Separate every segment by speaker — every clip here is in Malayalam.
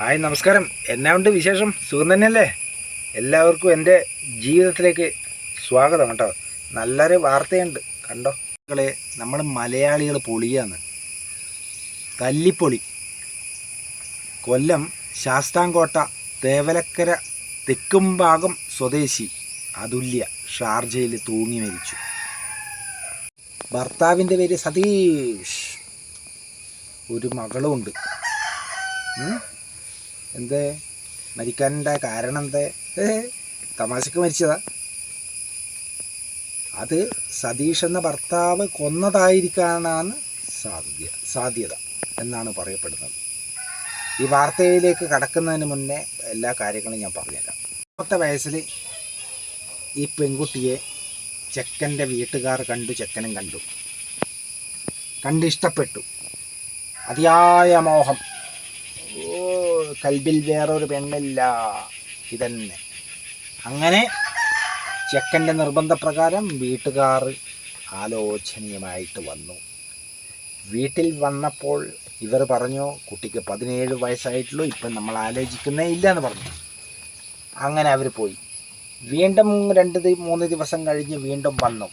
Speaker 1: ഹായ് നമസ്കാരം. എന്നാ ഉണ്ട് വിശേഷം? സുഖം തന്നെയല്ലേ? എല്ലാവർക്കും എന്റെ ജീവിതത്തിലേക്ക് സ്വാഗതം കേട്ടോ. നല്ലൊരു വാർത്തയുണ്ട്. കണ്ടോ? മക്കളെ നമ്മൾ മലയാളികൾ പൊളിയാന്ന് തല്ലിപ്പൊളി. കൊല്ലം ശാസ്താംകോട്ട തേവലക്കര തെക്കുംഭാഗം സ്വദേശി അതുല്യ ഷാർജയിൽ തൂങ്ങി മരിച്ചു. ഭർത്താവിന്റെ പേര് സതീഷ്. ഒരു മകളുമുണ്ട്? എന്തേ? മരിക്കാനുണ്ടായ കാരണം എന്തേ തമാശക്ക് മരിച്ചതാ. അത് സതീഷ് എന്ന ഭർത്താവ് കൊന്നതായിരിക്കാനാണ് സാധ്യ സാധ്യത എന്നാണ് പറയപ്പെടുന്നത്. ഈ വാർത്തയിലേക്ക് കടക്കുന്നതിന് മുന്നേ എല്ലാ കാര്യങ്ങളും ഞാൻ പറഞ്ഞുതരാം. ഇപ്പോഴത്തെ വയസ്സിൽ ഈ പെൺകുട്ടിയെ ചെക്കന്റെ വീട്ടുകാർ കണ്ടു ചെക്കനും കണ്ടു. കണ്ടിഷ്ടപ്പെട്ടു അതിയായ മോഹം. ഓ കൽബിൽ വേറൊരു പെണ്ണില്ല. ഇതന്നെ. അങ്ങനെ ചെക്കന്റെ നിർബന്ധപ്രകാരം വീട്ടുകാർ ആലോചനീയമായിട്ട് വന്നു. വീട്ടിൽ വന്നപ്പോൾ ഇവർ പറഞ്ഞു കുട്ടിക്ക് പതിനേഴ് വയസ്സായിട്ടുള്ളൂ ഇപ്പം നമ്മൾ ആലോചിക്കുന്നേ ഇല്ല എന്ന് പറഞ്ഞു. അങ്ങനെ അവർ പോയി. വീണ്ടും രണ്ട് മൂന്ന് ദിവസം കഴിഞ്ഞ് വീണ്ടും വന്നു.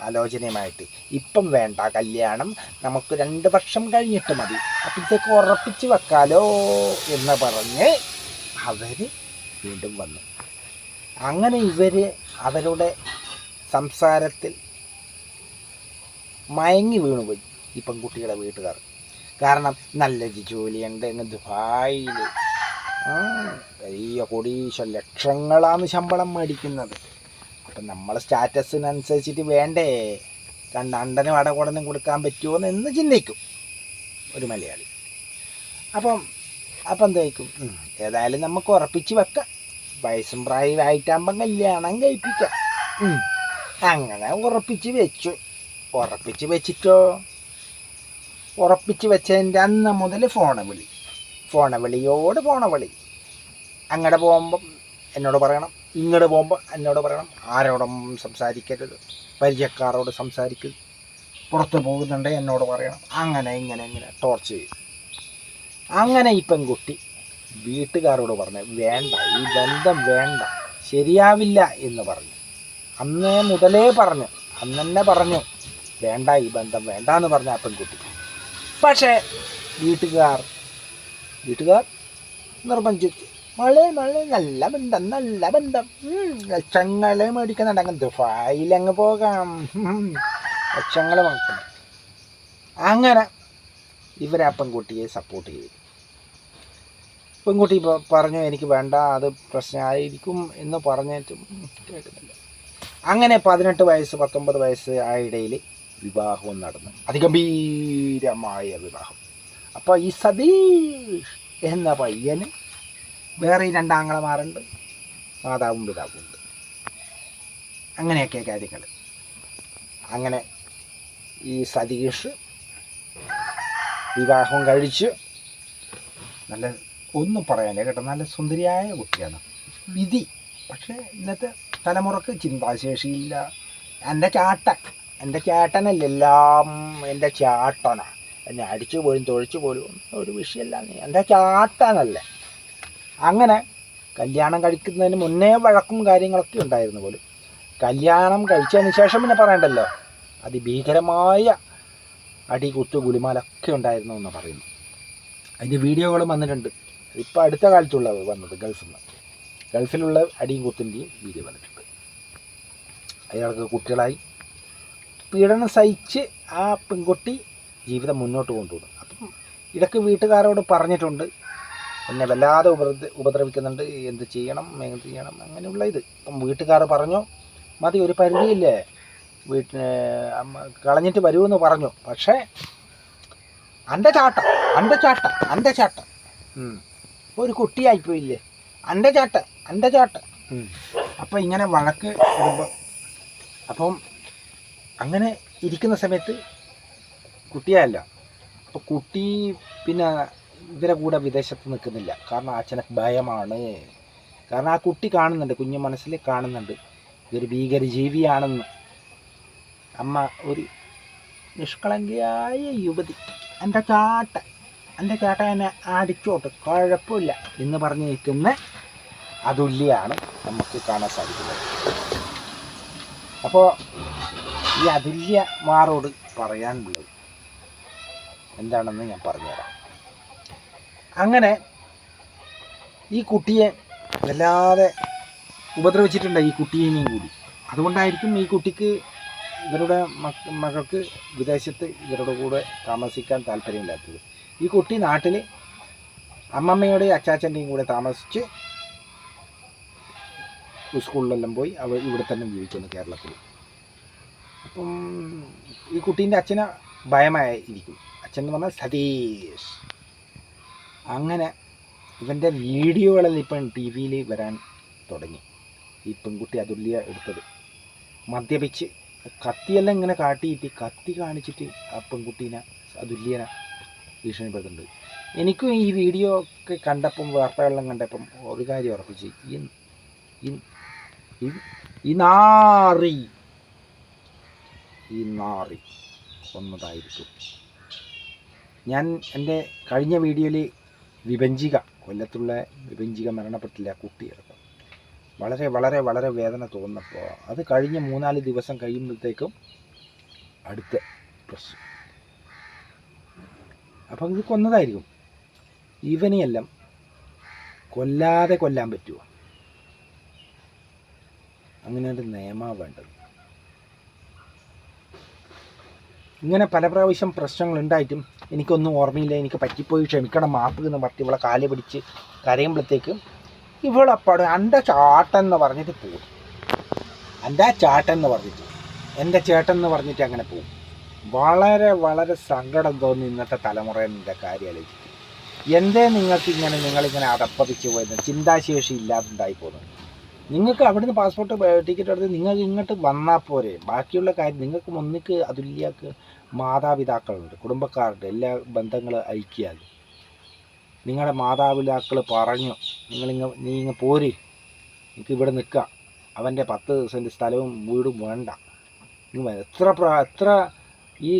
Speaker 1: ആലോചനയുമായിട്ട്. ഇപ്പം വേണ്ട കല്യാണം നമുക്ക് രണ്ട് വർഷം കഴിഞ്ഞിട്ട് മതി. അപ്പോഴത്തേക്ക് ഉറപ്പിച്ച് വെക്കാലോ എന്ന് പറഞ്ഞ് അവർ വീണ്ടും വന്നു. അങ്ങനെ ഇവർ അവരുടെ സംസാരത്തിൽ മയങ്ങി വീണുപോയി ഈ പെൺകുട്ടിയുടെ വീട്ടുകാർ. കാരണം നല്ലൊരു ജോലിയുണ്ട് അങ്ങ് ദുബായിൽ വലിയ കൊടീശ ലക്ഷങ്ങളാണ് ശമ്പളം മേടിക്കുന്നത്. അപ്പം നമ്മളെ സ്റ്റാറ്റസിനനുസരിച്ചിട്ട് വേണ്ടേ? രണ്ടണ്ടനും അടകുടനും കൊടുക്കാൻ പറ്റുമോ എന്ന് ചിന്തിക്കും ഒരു മലയാളി. അപ്പം അപ്പം എന്തായിരിക്കും ഏതായാലും നമുക്ക് ഉറപ്പിച്ച് വെക്കാം. വയസ്സും പ്രായമായിട്ടാകുമ്പം കല്യാണം കഴിപ്പിക്കാം. അങ്ങനെ ഉറപ്പിച്ച് വെച്ചു. ഉറപ്പിച്ച് വെച്ചിട്ടോ? ഉറപ്പിച്ച് വെച്ചതിന്റെ അന്ന് മുതൽ ഫോണ വിളി. ഫോണ വിളിയോട് ഫോണ വിളി. അങ്ങോട്ട് പോകുമ്പം എന്നോട് പറയണം. ഇങ്ങോട്ട് പോകുമ്പോൾ എന്നോട് പറയണം ആരോടും സംസാരിക്കരുത് പരിചയക്കാരോട് സംസാരിക്കരുത്. പുറത്ത് പോകുന്നുണ്ട് എന്നോട് പറയണം. അങ്ങനെ ഇങ്ങനെ ഇങ്ങനെ ടോർച്ച് ചെയ്യും. അങ്ങനെ ഈ പെൺകുട്ടി വീട്ടുകാരോട് പറഞ്ഞു വേണ്ട ഈ ബന്ധം വേണ്ട ശരിയാവില്ല എന്ന് പറഞ്ഞു. അന്നേ മുതലേ പറഞ്ഞു അന്ന് തന്നെ പറഞ്ഞു വേണ്ട ഈ ബന്ധം വേണ്ട എന്ന് പറഞ്ഞ ആ പെൺകുട്ടി. പക്ഷേ വീട്ടുകാർ വീട്ടുകാർ നിർബന്ധിച്ചു. മളെ മളെ നല്ല ബന്ധം നല്ല ബന്ധം. ലക്ഷങ്ങളെ മേടിക്കുന്നുണ്ട്. അങ്ങ് ദുബായിലങ്ങ് പോകാം. ലക്ഷങ്ങൾ മേടിക്കണം അങ്ങനെ ഇവരാ പെൺകുട്ടിയെ സപ്പോർട്ട് ചെയ്തു. പെൺകുട്ടി പറഞ്ഞു എനിക്ക് വേണ്ട അത് പ്രശ്നമായിരിക്കും എന്ന് പറഞ്ഞിട്ട് കേൾക്കുന്നില്ല. അങ്ങനെ പതിനെട്ട് വയസ്സ് പത്തൊമ്പത് വയസ്സ് ആ ഇടയിൽ വിവാഹവും നടന്നു. അതിഗംഭീരമായ വിവാഹം. അപ്പോൾ ഈ സതീഷ് എന്ന പയ്യന് വേറെ ഈ രണ്ടാങ്ങളമാരുണ്ട് മാതാവും പിതാവും ഉണ്ട് അങ്ങനെയൊക്കെ കാര്യങ്ങൾ. അങ്ങനെ ഈ സതീഷ് വിവാഹം കഴിച്ച് നല്ല ഒന്നും പറയാനില്ല കേട്ടോ നല്ല സുന്ദരിയായ കുട്ടിയാണ്. വിധി. പക്ഷേ ഇന്നത്തെ തലമുറയ്ക്ക് ചിന്താശേഷിയില്ല. എന്റെ ചാട്ടൻ എന്റെ ചേട്ടനല്ല എല്ലാം എന്റെ ചാട്ടനാണ് എന്നെ അടിച്ചു പോലും തൊഴിച്ചു പോലും ഒരു വിഷയമല്ല എന്റെ ചാട്ടനല്ലേ. അങ്ങനെ കല്യാണം കഴിക്കുന്നതിന് മുന്നേ വഴക്കും കാര്യങ്ങളൊക്കെ ഉണ്ടായിരുന്നു പോലും. കല്യാണം കഴിച്ചതിന് ശേഷം പിന്നെ പറയണ്ടല്ലോ. അതിഭീകരമായ അടി കുത്തു ഗുലിമാലൊക്കെ ഉണ്ടായിരുന്നു എന്ന് പറയുന്നു. അതിന്റെ വീഡിയോകളും വന്നിട്ടുണ്ട്. ഇപ്പോൾ അടുത്ത കാലത്തുള്ള വന്നത് ഗൾഫിൽ നിന്ന്. ഗൾഫിലുള്ള അടിയും കുത്തിന്റെയും വീഡിയോ വന്നിട്ടുണ്ട്. അയാൾക്ക് കുട്ടികളായി. പീഡനം സഹിച്ച് ആ പെൺകുട്ടി ജീവിതം മുന്നോട്ട് കൊണ്ടുപോകുന്നു. അപ്പം ഇടയ്ക്ക് വീട്ടുകാരോട് പറഞ്ഞിട്ടുണ്ട്. എന്നെ വല്ലാതെ ഉപദ്ര ഉപദ്രവിക്കുന്നുണ്ട്. എന്ത് ചെയ്യണം എന്ത് ചെയ്യണം അങ്ങനെയുള്ള ഇത്. അപ്പം വീട്ടുകാർ പറഞ്ഞു മതി ഒരു പരിധിയില്ലേ. വീട്ടിന് കളഞ്ഞിട്ട് വരുമെന്ന് പറഞ്ഞു. പക്ഷേ അന്റെ ചാട്ടം അന്റെ ചാട്ടം അന്റെ ചാട്ടം. ഒരു കുട്ടിയായിപ്പോയില്ലേ അന്റെ ചാട്ട അന്റെ ചാട്ട. അപ്പം ഇങ്ങനെ വഴക്ക് ഇടുമ്പോൾ അപ്പം അങ്ങനെ ഇരിക്കുന്ന സമയത്ത് കുട്ടിയല്ല അപ്പോൾ കുട്ടി പിന്നെ ഇവരെ കൂടെ വിദേശത്ത് നിൽക്കുന്നില്ല. കാരണം അച്ഛനെ ഭയമാണ്. കാരണം ആ കുട്ടി കാണുന്നുണ്ട് കുഞ്ഞു മനസ്സിൽ കാണുന്നുണ്ട്. ഇതൊരു ഭീകര ജീവിയാണെന്ന് അമ്മ ഒരു നിഷ്കളങ്കയായ യുവതി. എന്റെ ചാട്ട എന്റെ ചാട്ട എന്നെ അടിച്ചോട്ട്. കുഴപ്പമില്ല എന്ന് പറഞ്ഞു നിൽക്കുന്ന അതുല്യാണ് നമുക്ക് കാണാൻ സാധിക്കുന്നത്. അപ്പോൾ ഈ അതുല്യമാരോട് പറയാനുള്ളത് എന്താണെന്ന് ഞാൻ പറഞ്ഞുതരാം. അങ്ങനെ ഈ കുട്ടിയെ വല്ലാതെ ഉപദ്രവിച്ചിട്ടുണ്ട് ഈ കുട്ടീനെയും കൂടി. അതുകൊണ്ടായിരിക്കും ഈ കുട്ടിക്ക് ഇവരുടെ മകൾക്ക് വിദേശത്ത് ഇവരുടെ കൂടെ താമസിക്കാൻ താല്പര്യമില്ലാത്തത്. ഈ കുട്ടി നാട്ടിൽ അമ്മമ്മയുടെയും അച്ചാച്ചന്റെയും കൂടെ താമസിച്ച് സ്കൂളിലെല്ലാം പോയി അവർ ഇവിടെ തന്നെ ജീവിക്കുന്നു കേരളത്തിൽ അപ്പം ഈ കുട്ടീന്റെ അച്ഛനെ ഭയമായി ഇരിക്കും അച്ഛൻ എന്ന് പറഞ്ഞാൽ സതീഷ്. അങ്ങനെ ഇവന്റെ വീഡിയോകളെല്ലാം ഇപ്പം ടി വിയിൽ വരാൻ തുടങ്ങി. ഈ പെൺകുട്ടി അതുല്യ എടുത്തത്. മദ്യപിച്ച് കത്തിയെല്ലാം ഇങ്ങനെ കാട്ടിയിട്ട് കത്തി കാണിച്ചിട്ട് ആ പെൺകുട്ടീനെ അതുല്യനെ ഭീഷണിപ്പെടുത്തുന്നുണ്ട്. എനിക്കും ഈ വീഡിയോ ഒക്കെ കണ്ടപ്പം വാർത്തകളെല്ലാം കണ്ടപ്പം ഒരു കാര്യം ഉറപ്പിച്ച് ഈ ഈ- നാറി ഈ നാറി ഒന്നതായിരിക്കും. ഞാൻ എന്റെ കഴിഞ്ഞ വീഡിയോയിൽ വിഭജിക കൊല്ലത്തുള്ള വിഭജിക മരണപ്പെട്ടില്ല കുട്ടിയടക്കം വളരെ വളരെ വളരെ വേദന തോന്നപ്പോൾ അത് കഴിഞ്ഞ് മൂന്നാൽ ദിവസം കഴിയുമ്പോഴത്തേക്കും അടുത്ത പ്രശ്നം. അപ്പം ഇത് കൊന്നതായിരിക്കും. ഇവനെയെല്ലാം കൊല്ലാതെ കൊല്ലാൻ പറ്റുമോ അങ്ങനെ ഒരു നിയമമാണ് വേണ്ടത്. ഇങ്ങനെ പല പ്രാവശ്യം പ്രശ്നങ്ങൾ ഉണ്ടായിട്ടും എനിക്കൊന്നും ഓർമ്മയില്ല. എനിക്ക് പറ്റിപ്പോയി. ക്ഷമിക്കണം. മാപ്പ് എന്ന് പറഞ്ഞിട്ട് ഇവളെ കാൽ പിടിച്ച് കരയുമ്പോഴത്തേക്ക് ഇവളപ്പാട് എന്റെ ചാട്ടൻ എന്ന് പറഞ്ഞിട്ട് പോകും എന്റെ ചാട്ടൻ എന്ന് പറഞ്ഞിട്ട്. എന്റെ ചേട്ടൻ എന്ന് പറഞ്ഞിട്ട് അങ്ങനെ പോകും വളരെ വളരെ സങ്കടം തോന്നി ഇന്നത്തെ തലമുറ കാര്യം ആലോചിക്കും. എന്തേ നിങ്ങൾക്ക് ഇങ്ങനെ നിങ്ങളിങ്ങനെ അടപ്പതിച്ച് പോയത്? ചിന്താശേഷി ഇല്ലാതുണ്ടായി പോകുന്നത് നിങ്ങൾക്ക് അവിടുന്ന് പാസ്പോർട്ട് ടിക്കറ്റ് എടുത്ത് നിങ്ങൾക്ക് ഇങ്ങോട്ട് വന്നാൽ പോരെ. ബാക്കിയുള്ള കാര്യം നിങ്ങൾക്ക് ഒന്നിക്ക് അതുല്യക്ക് മാതാപിതാക്കളുണ്ട്. കുടുംബക്കാരുണ്ട്. എല്ലാ ബന്ധങ്ങൾ ഐക്യാൽ. നിങ്ങളുടെ മാതാപിതാക്കൾ പറഞ്ഞു നിങ്ങളിങ്ങ നീ ഇങ്ങ് പോര്. എനിക്ക് ഇവിടെ നിൽക്കാം അവന്റെ പത്ത് സെന്റ് സ്ഥലവും വീടും വേണ്ട. എത്ര എത്ര ഈ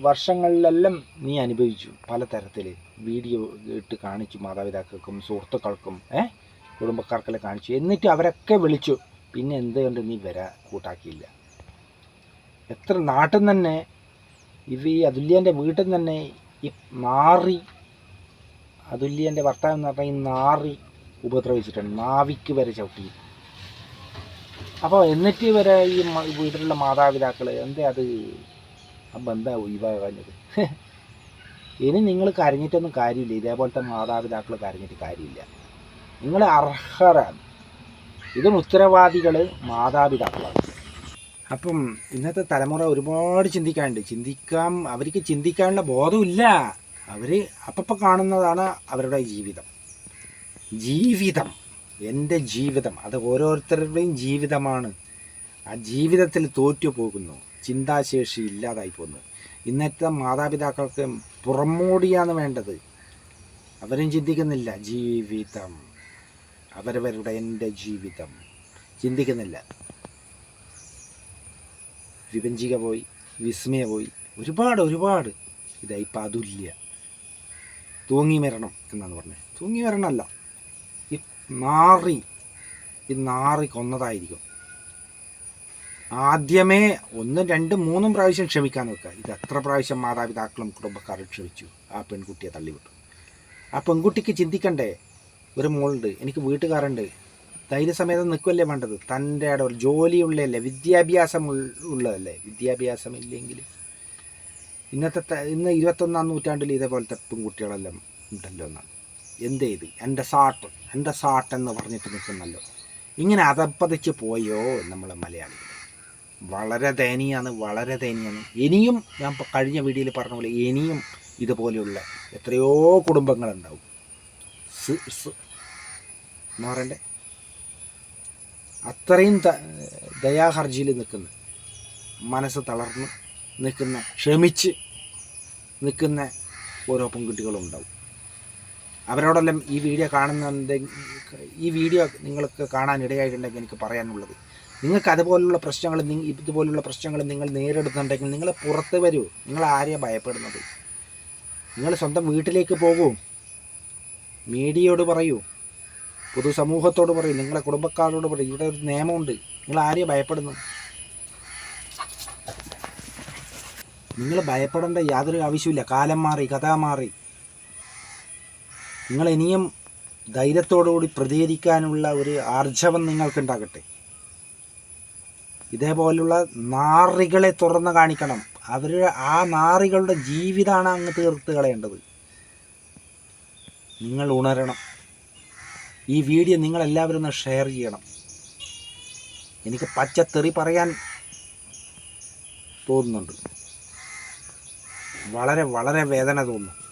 Speaker 1: വർഷങ്ങളിലെല്ലാം നീ അനുഭവിച്ചു. പലതരത്തിൽ വീഡിയോ ഇട്ട് കാണിച്ചു മാതാപിതാക്കൾക്കും സുഹൃത്തുക്കൾക്കും ഏ? കുടുംബക്കാർക്കെല്ലാം കാണിച്ചു. എന്നിട്ട് അവരൊക്കെ വിളിച്ചു പിന്നെ എന്തുകൊണ്ട് നീ വരാ? കൂട്ടാക്കിയില്ല. എത്ര നാട്ടിൽ നിന്ന് തന്നെ ഇവ ഈ അതുല്യന്റെ വീട്ടിൽ നിന്ന് തന്നെ ഈ നാറി അതുല്യന്റെ ഭർത്താവ് എന്ന് പറഞ്ഞാൽ ഈ നാറി ഉപദ്രവിച്ചിട്ടുണ്ട് നാവിക്ക് വരെ ചവിട്ടി. അപ്പോൾ എന്നിട്ട് വരെ ഈ വീട്ടിലുള്ള മാതാപിതാക്കൾ എന്താ അത്? ആ ബന്ധം ഒഴിവാകാഞ്ഞത്. ഇനി നിങ്ങൾ കരഞ്ഞിട്ടൊന്നും കാര്യമില്ല. ഇതേപോലത്തെ മാതാപിതാക്കൾ കരഞ്ഞിട്ട് കാര്യമില്ല. നിങ്ങൾ അർഹരാണ്. ഇതിന് ഉത്തരവാദികൾ മാതാപിതാക്കളാണ്. അപ്പം ഇന്നത്തെ തലമുറ ഒരുപാട് ചിന്തിക്കാനുണ്ട്. ചിന്തിക്കാൻ അവർക്ക് ചിന്തിക്കാനുള്ള ബോധമില്ല. അവർ അപ്പം കാണുന്നതാണ് അവരുടെ ജീവിതം. ജീവിതം എന്റെ ജീവിതം അത് ഓരോരുത്തരുടെയും ജീവിതമാണ്. ആ ജീവിതത്തിൽ തോറ്റു പോകുന്നു. ചിന്താശേഷി ഇല്ലാതായി പോകുന്നു. ഇന്നത്തെ മാതാപിതാക്കൾക്ക് പുറമോടിയാണ് വേണ്ടത്. അവരും ചിന്തിക്കുന്നില്ല ജീവിതം. അവരവരുടെ എന്റെ ജീവിതം. ചിന്തിക്കുന്നില്ല. വിഭജിക പോയി വിസ്മയ പോയി. ഒരുപാട് ഒരുപാട്. ഇതായി പാതുല്യ. തൂങ്ങി മരണം എന്നാണ് പറഞ്ഞത്. തൂങ്ങി മരണമല്ല. ഈ നാറി ഈ നാറി കൊന്നതായിരിക്കും. ആദ്യമേ ഒന്നും രണ്ടും മൂന്നും പ്രാവശ്യം ക്ഷമിക്കാൻ വെക്കുക. ഇത് എത്ര പ്രാവശ്യം മാതാപിതാക്കളും കുടുംബക്കാരും ക്ഷമിച്ചു. ആ പെൺകുട്ടിയെ തള്ളിവിട്ടു. ആ പെൺകുട്ടിക്ക് ചിന്തിക്കണ്ടേ? ഒരു മോളുണ്ട് എനിക്ക് വീട്ടുകാരുണ്ട്. ധൈര്യസമേതം നിൽക്കുമല്ലേ വേണ്ടത്? തന്റെ ഒരു ജോലിയുള്ളതല്ലേ? വിദ്യാഭ്യാസം ഉള്ളതല്ലേ? വിദ്യാഭ്യാസം ഇല്ലെങ്കിൽ ഇന്നത്തെ ഇന്ന് ഇരുപത്തൊന്നാം നൂറ്റാണ്ടിൽ ഇതേപോലത്തെ പെൺകുട്ടികളെല്ലാം ഉണ്ടല്ലോ എന്നാണ്. എന്ത് ചെയ്ത്? എന്റെ സാട്ട് എന്റെ സാട്ട് എന്ന് പറഞ്ഞിട്ട് നിൽക്കുന്നല്ലോ. ഇങ്ങനെ അതപ്പതിച്ച് പോയോ നമ്മളെ മലയാളികൾ വളരെ ദയനീയമാണ് വളരെ ദയനീയമാണ് ഇനിയും ഞാൻ കഴിഞ്ഞ വീഡിയോയിൽ പറഞ്ഞ പോലെ ഇനിയും ഇതുപോലെയുള്ള എത്രയോ കുടുംബങ്ങളുണ്ടാവും. പറയണ്ടേ അത്രയും ദയാഹർജിയിൽ നിൽക്കുന്ന മനസ്സ് തളർന്ന് നിൽക്കുന്ന ക്ഷമിച്ച് നിൽക്കുന്ന ഓരോ പെൺകുട്ടികളും ഉണ്ടാവും. അവരോടെല്ലാം ഈ വീഡിയോ കാണുന്നുണ്ടെങ്കിൽ ഈ വീഡിയോ നിങ്ങൾക്ക് കാണാൻ ഇടയായിട്ടുണ്ടെങ്കിൽ എനിക്ക് പറയാനുള്ളത് നിങ്ങൾക്ക് അതുപോലുള്ള പ്രശ്നങ്ങൾ ഇതുപോലുള്ള പ്രശ്നങ്ങൾ നിങ്ങൾ നേരിടുന്നുണ്ടെങ്കിൽ നിങ്ങൾ പുറത്ത് വരൂ. നിങ്ങൾ ആരെയാണ് ഭയപ്പെടുന്നത്? നിങ്ങൾ സ്വന്തം വീട്ടിലേക്ക് പോകൂ. മീഡിയയോട് പറയൂ. പൊതുസമൂഹത്തോട് പറയും നിങ്ങളെ കുടുംബക്കാരോട് പറയും ഇവിടെ ഒരു നിയമമുണ്ട് നിങ്ങൾ ആരെയും ഭയപ്പെടുന്നു. നിങ്ങൾ ഭയപ്പെടേണ്ട യാതൊരു ആവശ്യമില്ല കാലം മാറി കഥ മാറി. നിങ്ങൾ ഇനിയും ധൈര്യത്തോടുകൂടി പ്രതികരിക്കാനുള്ള ഒരു ആർജവം നിങ്ങൾക്കുണ്ടാകട്ടെ. ഇതേപോലുള്ള നാറികളെ തുറന്ന് കാണിക്കണം. അവർ ആ നാറികളുടെ ജീവിതമാണ് അങ്ങ് തീർത്ത് കളയേണ്ടത്. നിങ്ങൾ ഉണരണം. ഈ വീഡിയോ നിങ്ങളെല്ലാവരും ഒന്ന് ഷെയർ ചെയ്യണം. എനിക്ക് പച്ചത്തെറി പറയാൻ തോന്നുന്നുണ്ട്. വളരെ വളരെ വേദന തോന്നുന്നു.